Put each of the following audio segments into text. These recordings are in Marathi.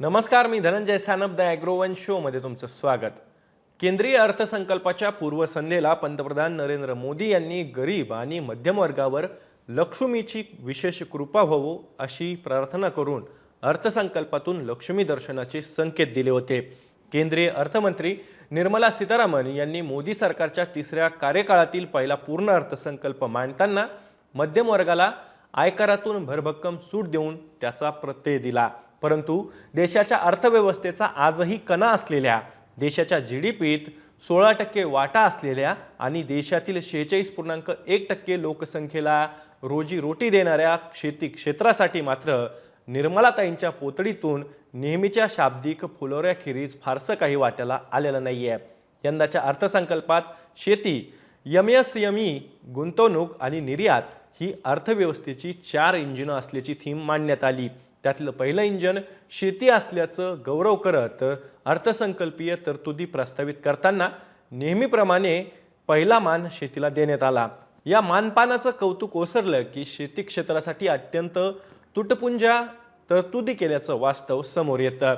नमस्कार मी धनंजय सानप द ॲग्रोवन शोमध्ये तुमचं स्वागत. केंद्रीय अर्थसंकल्पाच्या पूर्वसंध्येला पंतप्रधान नरेंद्र मोदी यांनी गरीब आणि मध्यमवर्गावर लक्ष्मीची विशेष कृपा व्हावो अशी प्रार्थना करून अर्थसंकल्पातून लक्ष्मी दर्शनाचे संकेत दिले होते. केंद्रीय अर्थमंत्री निर्मला सीतारामन यांनी मोदी सरकारच्या तिसऱ्या कार्यकाळातील पहिला पूर्ण अर्थसंकल्प मांडताना मध्यमवर्गाला आयकरातून भरभक्कम सूट देऊन त्याचा प्रत्यय दिला. परंतु देशाच्या अर्थव्यवस्थेचा आजही कणा असलेल्या देशाच्या जी डी पीत सोळा टक्के वाटा असलेल्या आणि देशातील शेहेचाळीस पूर्णांक एक टक्के लोकसंख्येला रोजी रोटी देणाऱ्या शेती क्षेत्रासाठी मात्र निर्मलाताईंच्या पोतडीतून नेहमीच्या शाब्दिक फुलोऱ्याखेरीज फारसं काही वाट्याला आलेलं नाही आहे यंदाच्या अर्थसंकल्पात शेती यम एस यमी गुंतवणूक आणि निर्यात ही अर्थव्यवस्थेची चार इंजिनं असल्याची थीम मांडण्यात आली. त्यातलं पहिलं इंजन शेती असल्याचं गौरव करत अर्थसंकल्पीय तरतुदी प्रस्तावित करताना नेहमीप्रमाणे पहिला मान शेतीला देण्यात आला. या मानपानाचं कौतुक ओसरलं की शेती क्षेत्रासाठी अत्यंत तुटपुंजा तरतुदी केल्याचं वास्तव समोर येतं.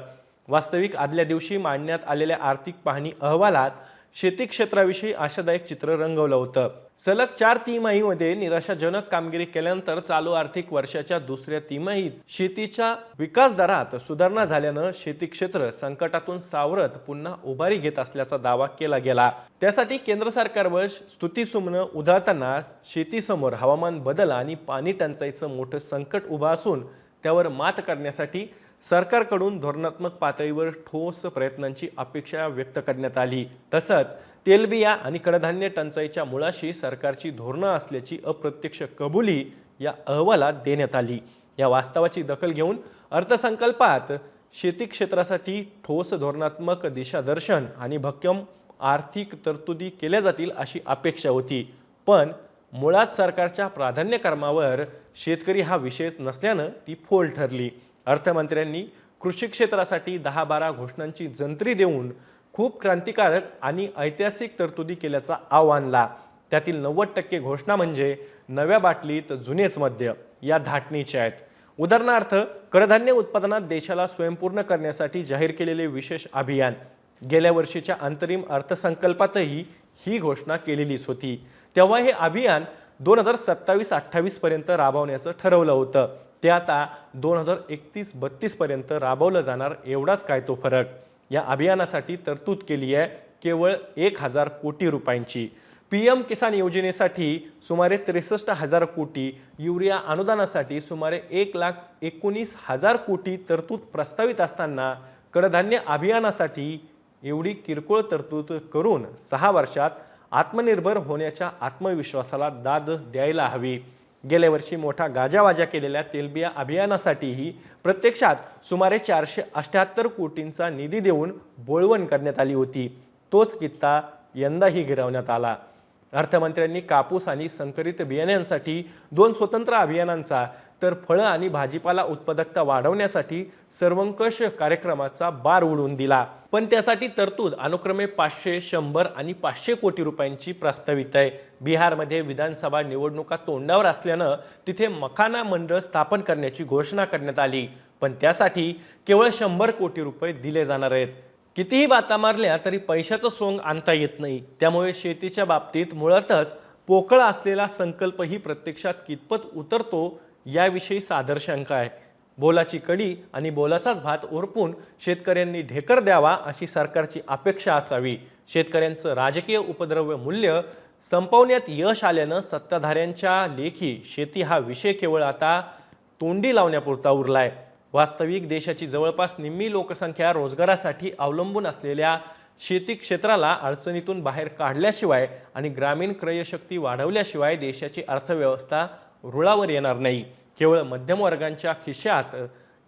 वास्तविक आदल्या दिवशी मांडण्यात आलेल्या आर्थिक पाहणी अहवालात शेती क्षेत्राविषयी आशादायक चित्र रंगवलं होतं. सलग चार तिमाहीमध्ये निराशाजनक कामगिरी केल्यानंतर चालू आर्थिक वर्षाच्या दुसऱ्या तिमाहीत शेतीच्या विकास दरात सुधारणा झाल्यानं शेती क्षेत्र संकटातून सावरत पुन्हा उभारी घेत असल्याचा दावा केला गेला. त्यासाठी केंद्र सरकारवर स्तुतीसुमनं उधळताना शेतीसमोर हवामान बदल आणि पाणी टंचाईचं मोठं संकट उभं असून त्यावर मात करण्यासाठी सरकारकडून धोरणात्मक पातळीवर ठोस प्रयत्नांची अपेक्षा व्यक्त करण्यात आली. तसंच तेलबिया आणि कडधान्य टंचाईच्या मुळाशी सरकारची धोरणं असल्याची अप्रत्यक्ष कबुली या अहवालात देण्यात आली. या वास्तवाची दखल घेऊन अर्थसंकल्पात शेती क्षेत्रासाठी ठोस धोरणात्मक दिशादर्शन आणि भक्कम आर्थिक तरतुदी केल्या जातील अशी अपेक्षा होती. पण मुळात सरकारच्या प्राधान्यक्रमावर शेतकरी हा विषयच नसल्यानं ती फोल ठरली. अर्थमंत्र्यांनी कृषी क्षेत्रासाठी दहा बारा घोषणांची जंत्री देऊन खूप क्रांतिकारक आणि ऐतिहासिक तरतुदी केल्याचा आव्हानला त्यातील नव्वद टक्के घोषणा म्हणजे नव्या बाटलीत जुनेच मद्य या धाटणीच्या आहेत. उदाहरणार्थ कडधान्य उत्पादनात देशाला स्वयंपूर्ण करण्यासाठी जाहीर केलेले विशेष अभियान. गेल्या वर्षीच्या अंतरिम अर्थसंकल्पातही ही घोषणा केलेलीच होती. तेव्हा हे अभियान दोन हजार सत्तावीस अठ्ठावीस पर्यंत राबवण्याचं ठरवलं होतं. ते आता दोन हजार एकतीस बत्तीसपर्यंत राबवलं जाणार एवढाच काय तो फरक? या अभियानासाठी तरतूद केली आहे केवळ एक हजार कोटी रुपयांची. पी एम किसान योजनेसाठी सुमारे त्रेसष्ट हजार कोटी युरिया अनुदानासाठी सुमारे एक लाख एकोणीस हजार कोटी तरतूद प्रस्तावित असताना कडधान्य अभियानासाठी एवढी किरकोळ तरतूद करून सहा वर्षात आत्मनिर्भर होण्याच्या आत्मविश्वासाला दाद द्यायला हवी. गेल्या वर्षी मोठा गाजावाजा केलेल्या तेलबिया अभियानासाठीही प्रत्यक्षात सुमारे चारशे अठ्याहत्तर कोटींचा निधी देऊन बोळवण करण्यात आली होती. तोच कित्ता यंदाही गिरवण्यात आला. अर्थमंत्र्यांनी कापूस आणि संकरित बियाण्यांसाठी दोन स्वतंत्र अभियानांचा तर फळं आणि भाजीपाला उत्पादकता वाढवण्यासाठी सर्वंकष कार्यक्रमाचा बार उडवून दिला. पण त्यासाठी तरतूद अनुक्रमे पाचशे शंभर आणि पाचशे कोटी रुपयांची प्रस्तावित आहे. बिहारमध्ये विधानसभा निवडणुका तोंडावर असल्यानं तिथे मखाना मंडळ स्थापन करण्याची घोषणा करण्यात आली. पण त्यासाठी केवळ शंभर कोटी रुपये दिले जाणार आहेत. कितीही बाता मारल्या तरी पैशाचं सोंग आणता येत नाही. त्यामुळे शेतीच्या बाबतीत मुळातच पोकळ असलेला संकल्पही प्रत्यक्षात कितपत उतरतो याविषयी सादर शंका आहे. बोलाची कडी आणि बोलाचाच भात ओरपून शेतकऱ्यांनी ढेकर द्यावा अशी सरकारची अपेक्षा असावी. शेतकऱ्यांचं राजकीय उपद्रव्य मूल्य संपवण्यात यश आल्यानं सत्ताधाऱ्यांच्या लेखी शेती हा विषय केवळ आता तोंडी लावण्यापुरता उरलाय. वास्तविक देशाची जवळपास निम्मी लोकसंख्या रोजगारासाठी अवलंबून असलेल्या शेती क्षेत्राला अडचणीतून बाहेर काढल्याशिवाय आणि ग्रामीण क्रयशक्ती वाढवल्याशिवाय देशाची अर्थव्यवस्था रुळावर येणार नाही. केवळ मध्यमवर्गांच्या खिशात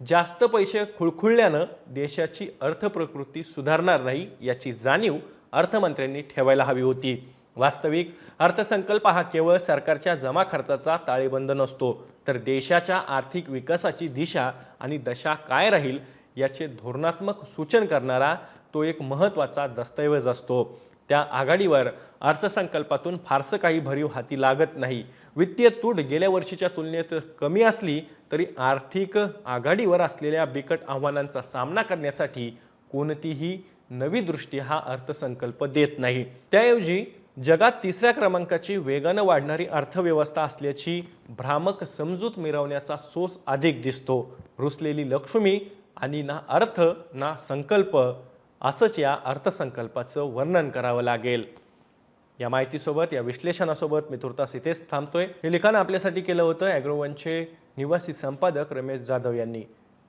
जास्त पैसे खुळखुळल्यानं देशाची अर्थप्रकृती सुधारणार नाही याची जाणीव अर्थमंत्र्यांनी ठेवायला हवी होती. वास्तविक अर्थसंकल्प हा केवळ सरकारच्या जमा खर्चाचा ताळेबंद नसतो तर देशाच्या आर्थिक विकासाची दिशा आणि दशा काय राहील याचे धोरणात्मक सूचन करणारा तो एक महत्त्वाचा दस्तऐवज असतो. त्या आघाडीवर अर्थसंकल्पातून फारसं काही भरीव हाती लागत नाही. वित्तीय तूट गेल्या वर्षीच्या तुलनेत कमी असली तरी आर्थिक आघाडीवर असलेल्या बिकट आव्हानांचा सामना करण्यासाठी कोणतीही नवी दृष्टी हा अर्थसंकल्प देत नाही. त्याऐवजी जगात तिसऱ्या क्रमांकाची वेगानं वाढणारी अर्थव्यवस्था असल्याची भ्रामक समजूत मिरवण्याचा सोस अधिक दिसतो. रुसलेली लक्ष्मी आणि ना अर्थ ना संकल्प असंच या अर्थसंकल्पाचं वर्णन करावं लागेल. या माहितीसोबत या विश्लेषणासोबत मी तुर्तास इथेच थांबतोय. हे लिखाण आपल्यासाठी केलं होतं ॲग्रोवनचे निवासी संपादक रमेश जाधव यांनी.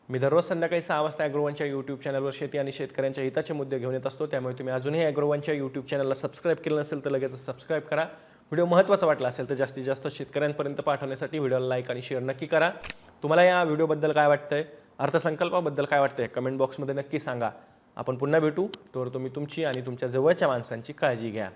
मी दररोज संध्याकाळी सहा वाजता ॲग्रोवनच्या यूट्यूब चॅनलवर शेती आणि शेतकऱ्यांच्या हिताचे मुद्दे घेऊन येत असतो. त्यामुळे तुम्ही अजूनही ॲग्रोवनच्या यूट्यूब चॅनलला सबस्क्राईब केलं नसेल तर लगेच सबस्क्राईब करा. व्हिडिओ महत्त्वाचा वाटला असेल तर जास्तीत जास्त शेतकऱ्यांपर्यंत पाठवण्यासाठी व्हिडिओला लाईक आणि शेअर नक्की करा. तुम्हाला या व्हिडिओबद्दल काय वाटतंय? अर्थसंकल्पाबद्दल काय वाटतंय? कमेंट बॉक्समध्ये नक्की सांगा. आपण पुन्हा भेटू. तर तुम्ही तुमची आणि तुमच्या जवळच्या माणसांची काळजी घ्या.